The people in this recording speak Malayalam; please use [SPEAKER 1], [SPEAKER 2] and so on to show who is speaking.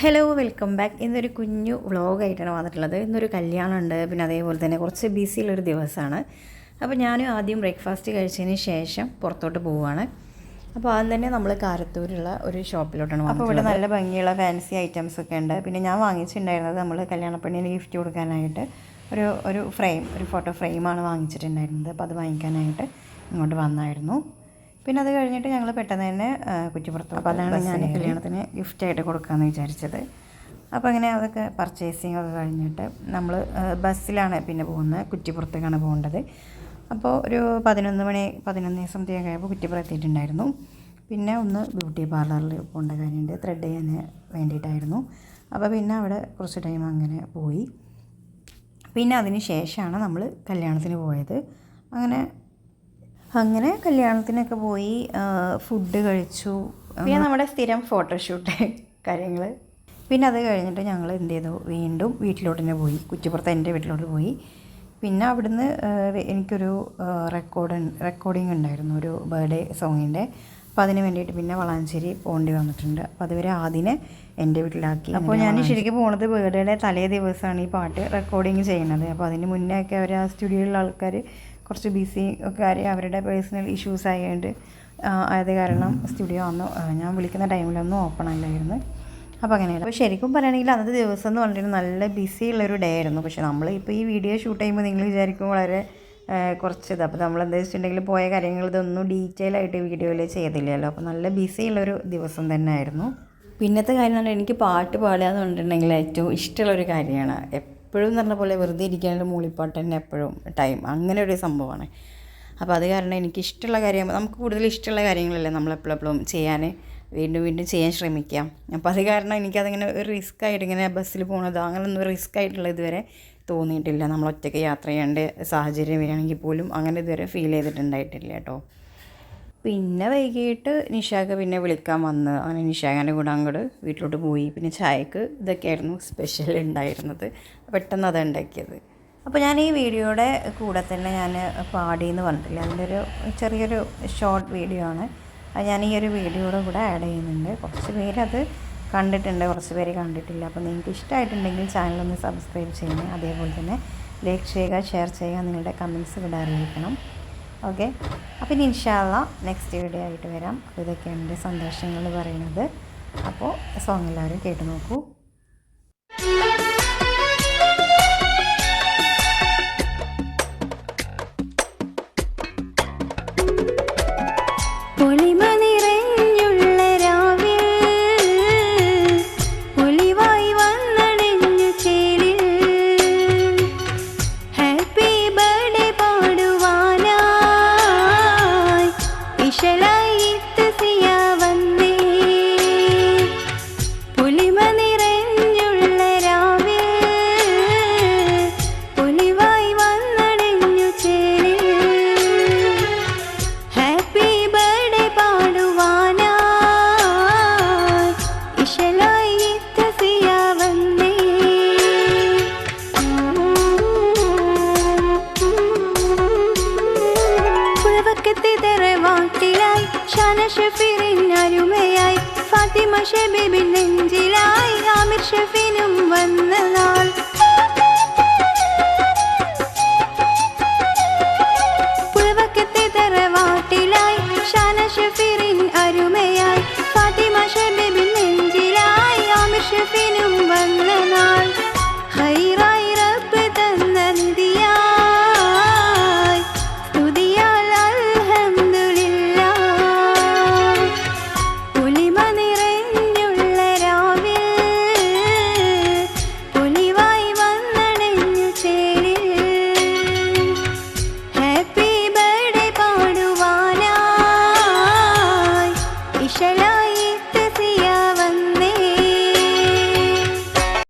[SPEAKER 1] ഹലോ വെൽക്കം ബാക്ക് ഇന്നൊരു കുഞ്ഞു വ്ളോഗായിട്ടാണ് വന്നിട്ടുള്ളത്. ഇന്നൊരു കല്യാണമുണ്ട്. പിന്നെ അതേപോലെ തന്നെ കുറച്ച് ബിസിയുള്ളൊരു ദിവസമാണ്. അപ്പോൾ ഞാനും ആദ്യം ബ്രേക്ക്ഫാസ്റ്റ് കഴിച്ചതിന് ശേഷം പുറത്തോട്ട് പോവുകയാണ്. അപ്പോൾ ആദ്യം തന്നെ നമ്മൾ കാരത്തൂരുള്ള ഒരു ഷോപ്പിലോട്ടാണ് അപ്പോൾ ഇവിടെ നല്ല ഭംഗിയുള്ള ഫാൻസി ഐറ്റംസ് ഒക്കെ ഉണ്ട്. പിന്നെ ഞാൻ വാങ്ങിച്ചിട്ടുണ്ടായിരുന്നത് നമ്മൾ കല്യാണപ്പെണ്ണിന് ഗിഫ്റ്റ് കൊടുക്കാനായിട്ട് ഒരു ഒരു ഫ്രെയിം ഒരു ഫോട്ടോ ഫ്രെയിമാണ് വാങ്ങിച്ചിട്ടുണ്ടായിരുന്നത്. അപ്പോൾ അത് വാങ്ങിക്കാനായിട്ട് ഇങ്ങോട്ട് വന്നായിരുന്നു. പിന്നെ അത് കഴിഞ്ഞിട്ട് ഞങ്ങൾ പെട്ടെന്ന് തന്നെ കുറ്റിപ്പുറത്ത് അപ്പോൾ അതാണ് ഞാൻ കല്യാണത്തിന് ഗിഫ്റ്റായിട്ട് കൊടുക്കാമെന്ന് വിചാരിച്ചത്. അപ്പോൾ അങ്ങനെ അതൊക്കെ പർച്ചേസിങ് ഒക്കെ കഴിഞ്ഞിട്ട് നമ്മൾ ബസ്സിലാണ് പിന്നെ പോകുന്നത്. കുറ്റിപ്പുറത്തേക്കാണ് പോകേണ്ടത്. അപ്പോൾ ഒരു പതിനൊന്ന് മണി പതിനൊന്ന് സംതിങ് കഴിയുമ്പോൾ കുറ്റിപ്പുറം എത്തിയിട്ടുണ്ടായിരുന്നു പിന്നെ ഒന്ന് ബ്യൂട്ടി പാർലറിൽ പോകേണ്ട കാര്യമുണ്ട് ത്രെഡ് ചെയ്യാൻ വേണ്ടിയിട്ടായിരുന്നു. അപ്പോൾ പിന്നെ അവിടെ കുറച്ച് ടൈം അങ്ങനെ പോയി. പിന്നെ അതിന് ശേഷമാണ് നമ്മൾ കല്യാണത്തിന് പോയത്. അങ്ങനെ അങ്ങനെ കല്യാണത്തിനൊക്കെ പോയി ഫുഡ് കഴിച്ചു. പിന്നെ നമ്മുടെ സ്ഥിരം ഫോട്ടോഷൂട്ട് കാര്യങ്ങൾ പിന്നെ അത് കഴിഞ്ഞിട്ട് ഞങ്ങൾ എന്ത് ചെയ്തു? വീണ്ടും വീട്ടിലോട്ട് തന്നെ പോയി. കുറ്റിപ്പുറത്ത് എന്റെ വീട്ടിലോട്ട് പോയി. പിന്നെ അവിടുന്ന് എനിക്കൊരു റെക്കോർഡ് റെക്കോർഡിങ് ഉണ്ടായിരുന്നു ഒരു ബർത്ത്ഡേ സോങ്ങിന്റെ അപ്പോൾ അതിന് വേണ്ടിയിട്ട് പിന്നെ വളാഞ്ചേരി പോകേണ്ടി വന്നിട്ടുണ്ട്. അപ്പോൾ അതുവരെ ആദ്യനെ എന്റെ വീട്ടിലാക്കി. അപ്പോൾ ഞാൻ ശരിക്കും പോണത് ബർത്ത്ഡേയുടെ തലേ ദിവസമാണ് ഈ പാട്ട് റെക്കോർഡിങ് ചെയ്യുന്നത്. അപ്പോൾ അതിന് മുന്നേ ഒക്കെ അവർ ആ സ്റ്റുഡിയോയിലുള്ള ആൾക്കാർ കുറച്ച് ബിസി ഒക്കെ ആയി അവരുടെ പേഴ്സണൽ ഇഷ്യൂസ് ആയതുകൊണ്ട് ആയത് കാരണം സ്റ്റുഡിയോ അന്ന് ഞാൻ വിളിക്കുന്ന ടൈമിലൊന്നും ഓപ്പൺ അല്ലായിരുന്നു അപ്പോൾ അങ്ങനെയല്ല. അപ്പോൾ ശരിക്കും പറയുകയാണെങ്കിൽ അന്നത്തെ ദിവസം എന്ന് പറഞ്ഞിട്ട് നല്ല ബിസി ഉള്ളൊരു ഡേ ആയിരുന്നു. പക്ഷേ നമ്മൾ ഇപ്പോൾ ഈ വീഡിയോ ഷൂട്ട് ചെയ്യുമ്പോൾ നിങ്ങൾ വിചാരിക്കും വളരെ കുറച്ച് ഇത് അപ്പോൾ നമ്മൾ എന്താ വെച്ചിട്ടുണ്ടെങ്കിൽ പോയ കാര്യങ്ങൾ ഇതൊന്നും ഡീറ്റെയിൽ ആയിട്ട് വീഡിയോയിൽ ചെയ്തില്ലല്ലോ. അപ്പോൾ നല്ല ബിസി ഉള്ളൊരു ദിവസം തന്നെ ആയിരുന്നു പിന്നത്തെ കാര്യം എന്ന് പറഞ്ഞാൽ എനിക്ക് പാട്ട് പാടുക എന്ന് പറഞ്ഞിട്ടുണ്ടെങ്കിൽ ഏറ്റവും ഇഷ്ടമുള്ളൊരു കാര്യമാണ് എപ്പോഴും പറഞ്ഞ പോലെ വെറുതെ ഇരിക്കാനുള്ള മൂളിപ്പാട്ട് തന്നെ എപ്പോഴും ടൈം അങ്ങനെ ഒരു സംഭവമാണ്. അപ്പോൾ അത് കാരണം എനിക്ക് ഇഷ്ടമുള്ള കാര്യം നമുക്ക് കൂടുതൽ ഇഷ്ടമുള്ള കാര്യങ്ങളല്ലേ നമ്മൾ എപ്പോഴെപ്പോഴും ചെയ്യാൻ വീണ്ടും വീണ്ടും ചെയ്യാൻ ശ്രമിക്കാം. അപ്പോൾ അത് കാരണം എനിക്കതിങ്ങനെ ഒരു റിസ്ക് ആയിട്ട് ഇങ്ങനെ ബസ്സിൽ പോകുന്നത് അങ്ങനെയൊന്നും റിസ്ക് ആയിട്ടുള്ള ഇതുവരെ തോന്നിയിട്ടില്ല. നമ്മൾ ഒറ്റയ്ക്ക് യാത്ര ചെയ്യേണ്ട സാഹചര്യം വരികയാണെങ്കിൽ പോലും അങ്ങനെ ഇതുവരെ ഫീൽ ചെയ്തിട്ടുണ്ടായിട്ടില്ല കേട്ടോ. പിന്നെ വൈകിട്ട് നിഷാക്ക് പിന്നെ വിളിക്കാൻ വന്ന്. അങ്ങനെ നിഷാഖന്റെ കൂടെ അങ്ങോട്ട് വീട്ടിലോട്ട് പോയി. പിന്നെ ചായക്ക് ഇതൊക്കെയായിരുന്നു സ്പെഷ്യൽ ഉണ്ടായിരുന്നത്. പെട്ടെന്ന് അത് ഉണ്ടാക്കിയത്. അപ്പോൾ ഞാൻ ഈ വീഡിയോയുടെ കൂടെ തന്നെ ഞാൻ പാടി എന്ന് പറഞ്ഞിട്ടില്ല. അതിന്റെ ഒരു ചെറിയൊരു ഷോർട്ട് വീഡിയോ ആണ്. അത് ഞാൻ ഈ ഒരു വീഡിയോയുടെ കൂടെ ആഡ് ചെയ്യുന്നുണ്ട്. കുറച്ച് പേര് അത് കണ്ടിട്ടുണ്ട്. കുറച്ച് പേര് കണ്ടിട്ടില്ല. അപ്പോൾ നിങ്ങൾക്ക് ഇഷ്ടമായിട്ടുണ്ടെങ്കിൽ ചാനലൊന്ന് സബ്സ്ക്രൈബ് ചെയ്യണം അതേപോലെ തന്നെ ലൈക്ക് ചെയ്യുക ഷെയർ ചെയ്യുക നിങ്ങളുടെ കമൻസ് ഇവിടെ അറിയിക്കണം. ഓക്കെ അപ്പോൾ ഇനി ഇൻഷാല്ല നെക്സ്റ്റ് വീഡിയോ ആയിട്ട് വരാം. അപ്പോൾ ഇതൊക്കെയാണ് എന്റെ സന്തോഷങ്ങൾ പറയുന്നത്. അപ്പോൾ സോങ് എല്ലാവരും കേട്ട് നോക്കൂ.
[SPEAKER 2] മുത്തിലായി ഷാന ഷെഫിറിനരുമയായി ഫാത്തിമ ഷെബിബിൻ നെഞ്ചിലായി ആമിർ ഷെഫിനും വന്ന നാൾ. പുഴവക്കത്തെ തറവാട്ടിലായി ഷാന ഷെഫി